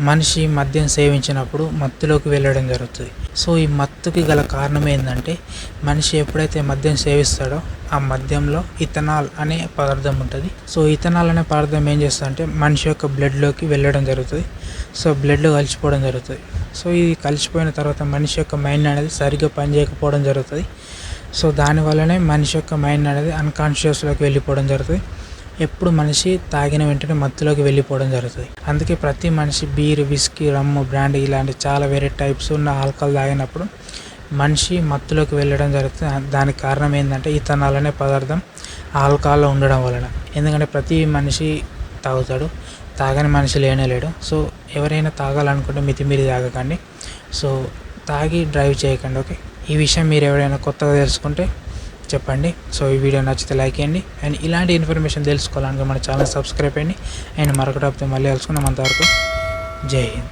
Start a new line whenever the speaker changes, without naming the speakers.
మనిషి మద్యం సేవించినప్పుడు మత్తులోకి వెళ్ళడం జరుగుతుంది. సో ఈ మత్తుకి గల కారణం ఏంటంటే మనిషి ఎప్పుడైతే మద్యం సేవిస్తాడో ఆ మద్యంలో ఇథనాల్ అనే పదార్థం ఉంటుంది. సో ఇథనాల్ అనే పదార్థం ఏం చేస్తుందంటే మనిషి యొక్క బ్లడ్లోకి వెళ్ళడం జరుగుతుంది. సో బ్లడ్లో కలిసిపోవడం జరుగుతుంది. సో ఇది కలిసిపోయిన తర్వాత మనిషి యొక్క మైండ్ అనేది సరిగ్గా పనిచేయకపోవడం జరుగుతుంది. సో దానివల్లనే మనిషి యొక్క మైండ్ అనేది అన్కాన్షియస్లోకి వెళ్ళిపోవడం జరుగుతుంది. ఎప్పుడు మనిషి తాగిన వెంటనే మత్తులోకి వెళ్ళిపోవడం జరుగుతుంది. అందుకే ప్రతి మనిషి బీర్ విస్కీ రమ్ము బ్రాండ్ ఇలాంటి చాలా వేరే టైప్స్ ఉన్న ఆల్కహాల్ తాగినప్పుడు మనిషి మత్తులోకి వెళ్ళడం జరుగుతుంది. దానికి కారణం ఏంటంటే ఇథనాల్ అనే పదార్థం ఆల్కహాల్లో ఉండడం వలన. ఎందుకంటే ప్రతి మనిషి తాగుతాడు తాగని మనిషి లేనే లేడు. సో ఎవరైనా తాగాలనుకుంటే మితిమీరి తాగకండి. సో తాగి డ్రైవ్ చేయకండి ఓకే? ఈ విషయం మీరు ఎవరైనా కొత్తగా తెలుసుకుంటే చెప్పండి. సో ఈ వీడియో నచ్చితే లైక్ చేయండి. అండ్ ఇలాంటి ఇన్ఫర్మేషన్ తెలుసుకోవాలనుకో మన ఛానల్ సబ్స్క్రైబ్ అయ్యండి అండ్ మరొకటి మళ్ళీ కలుసుకుందాం అంతవరకు. జై హింద్.